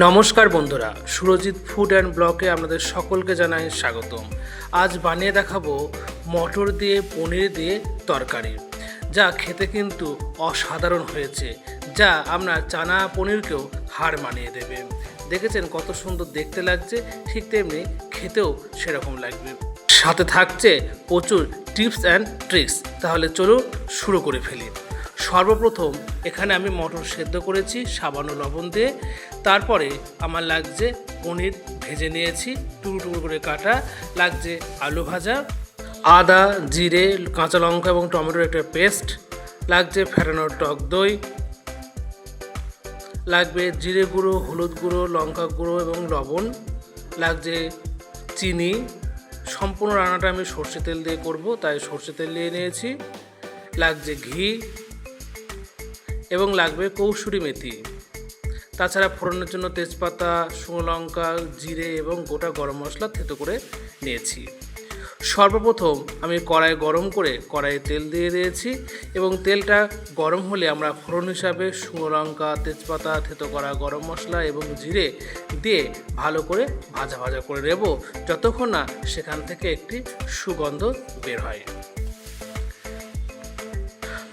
নমস্কার বন্ধুরা, Surajit food and ব্লকে আপনাদের সকলকে জানাই স্বাগতম। আজ বানিয়ে দেখাবো মটর দিয়ে, পনির দিয়ে তরকারি, যা খেতে কিন্তু অসাধারণ হয়েছে, যা আপনার চানা পনিরকেও হার মানিয়ে দেবে। দেখেছেন কত সুন্দর দেখতে লাগছে, ঠিক তেমনি খেতেও সেরকম লাগবে। সাথে থাকছে প্রচুর টিপস অ্যান্ড ট্রিক্স তাহলে চলুন শুরু করে ফেলি। সর্বপ্রথম এখানে আমি মটর সেদ্ধ করেছি, সাবান লবণ দিয়ে। তারপরে আমার লাগছে পনির ভেজে নিয়েছি, টুকরো টুকরো করে কাটা, লাগছে আলু ভাজা, আদা, জিরে, কাঁচা লঙ্কা এবং টমেটোর একটা পেস্ট, লাগছে ফেরানোর টক দই, লাগবে জিরে গুঁড়ো, হলুদ গুঁড়ো, লঙ্কা গুঁড়ো এবং লবণ, লাগছে চিনি। সম্পূর্ণ রান্নাটা আমি সর্ষে তেল দিয়ে করব, তাই সর্ষে তেল নিয়ে নিয়েছি। লাগছে ঘি এবং লাগবে কৌশুরি মেথি। তাছাড়া ফোড়নের জন্য তেজপাতা, শুকনো লঙ্কা, জিরে এবং গোটা গরম মশলা থেতো করে নিয়েছি। সর্বপ্রথম আমি কড়াই গরম করে কড়াইয়ে তেল দিয়ে দিয়েছি এবং তেলটা গরম হলে আমরা ফোড়ন হিসাবে শুকনো লঙ্কা, তেজপাতা থেতো করা গরম মশলা এবং জিরে দিয়ে ভালো করে ভাজা ভাজা করে নেব, যতক্ষণ না সেখান থেকে একটি সুগন্ধ বের হয়।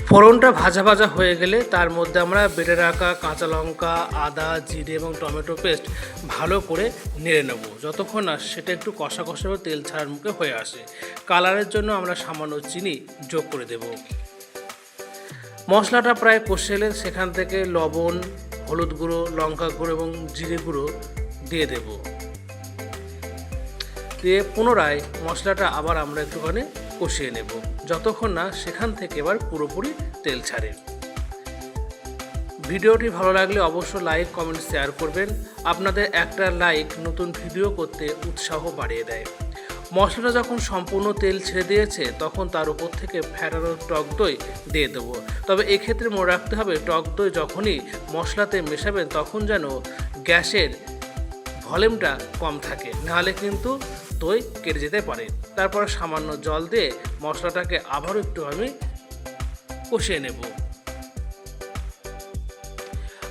ফোড়নটা ভাজা ভাজা হয়ে গেলে তার মধ্যে আমরা বেটে রাখা কাঁচা লঙ্কা, আদা, জিরে এবং টমেটো পেস্ট ভালো করে নেড়ে নেব। যতক্ষণ না সেটা একটু কষা কষা তেল ছাড়ার মুখে হয়ে আসে। কালারের জন্য আমরা সামান্য চিনি যোগ করে দেব। মশলাটা প্রায় কষে এলে সেখান থেকে লবণ, হলুদ গুঁড়ো, লঙ্কা গুঁড়ো এবং জিরে গুঁড়ো দিয়ে দেব। দিয়ে পুনরায় মশলাটা আবার আমরা একটুখানি কষিয়ে নেব। যতক্ষণ না সেখান থেকে এবার পুরোপুরি তেল ছাড়ে। ভিডিওটি ভালো লাগলে অবশ্যই লাইক কমেন্ট শেয়ার করবেন। আপনাদের একটা লাইক নতুন ভিডিও করতে উৎসাহ বাড়িয়ে দেয়। মশলাটা যখন সম্পূর্ণ তেল ছেড়ে দিয়েছে, তখন তার উপর থেকে ফেটানো টক দই দিয়ে দেবো। তবে এক্ষেত্রে মনে রাখতে হবে, টক দই যখনই মশলাতে মেশাবেন, তখন যেন গ্যাসের ভলিউমটা কম থাকে, নাহলে কিন্তু দই কেটে যেতে পারে। তারপর সামান্য জল দিয়ে মশলাটাকে আবারও একটু আমি কষিয়ে নেব।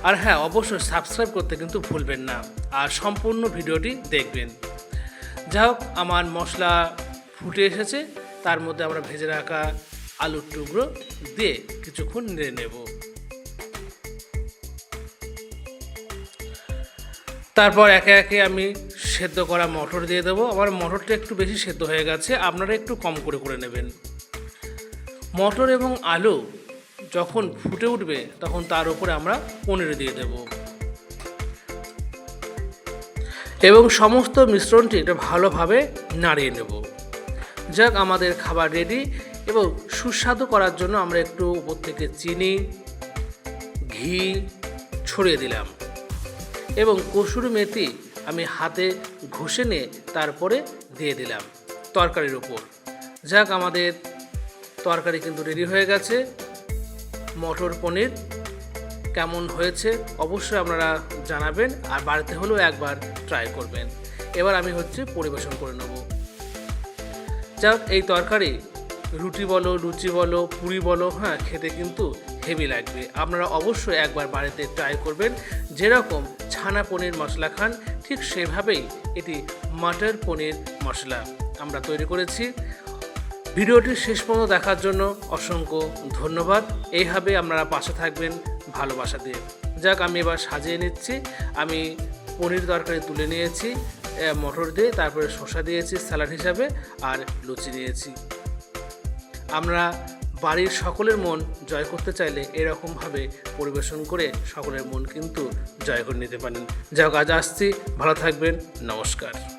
আর হ্যাঁ অবশ্যই সাবস্ক্রাইব করতে কিন্তু ভুলবেন না, আর সম্পূর্ণ ভিডিওটি দেখবেন। যাই হোক, আমার মশলা ফুটে এসেছে, তার মধ্যে আমরা ভেজে রাখা আলুর টুকরো দিয়ে কিছুক্ষণ নেড়ে নেব। তারপর একে একে আমি সেদ্ধ করা মটর দিয়ে দেবো। আমার মটরটা একটু বেশি সেদ্ধ হয়ে গেছে, আপনারা একটু কম করে করে নেবেন। মটর এবং আলু যখন ফুটে উঠবে, তখন তার উপরে আমরা পনির দিয়ে দেব। এবং সমস্ত মিশ্রণটি এটা ভালোভাবে নাড়িয়ে নেব। যাক, আমাদের খাবার রেডি এবং সুস্বাদু করার জন্য আমরা একটু উপর থেকে চিনি, ঘি ছড়িয়ে দিলাম। এবং কসুর মেথি আমি হাতে ঘষে নিয়ে তারপরে দিয়ে দিলাম তরকারির উপর। যাক আমাদের তরকারি কিন্তু রেডি হয়ে গেছে। মটর পনির কেমন হয়েছে অবশ্যই আপনারা জানাবেন আর বাড়িতে হলেও একবার ট্রাই করবেন। এবার আমি হচ্ছে পরিবেশন করে নেব। যাক, এই তরকারি রুটি বলো, লুচি বলো, পুরি বলো হ্যাঁ খেতে কিন্তু হেভি লাগবে। আপনারা অবশ্যই একবার বাড়িতে ট্রাই করবেন। যেরকম ছানা পনির মশলা খান, ঠিক সেভাবেই এটি মাটার পনির মশলা আমরা তৈরি করেছি। ভিডিওটি শেষ পর্যন্ত দেখার জন্য অসংখ্য ধন্যবাদ। এইভাবে আপনারা পাশে থাকবেন ভালোবাসা দিয়ে। যাক, আমি এবার সাজিয়ে নিচ্ছি। আমি পনির তরকারি তুলে নিয়েছি মটর দিয়ে, তারপরে শসা দিয়েছি, স্যালাড হিসাবে, আর লুচি দিয়েছি। আমরা বাড়ির সকলের মন জয় করতে চাইলে এরকমভাবে পরিবেশন করে সকলের মন কিন্তু জয় করে নিতে পারেন। যাই হোক, আজ আসছি। ভালো থাকবেন। নমস্কার।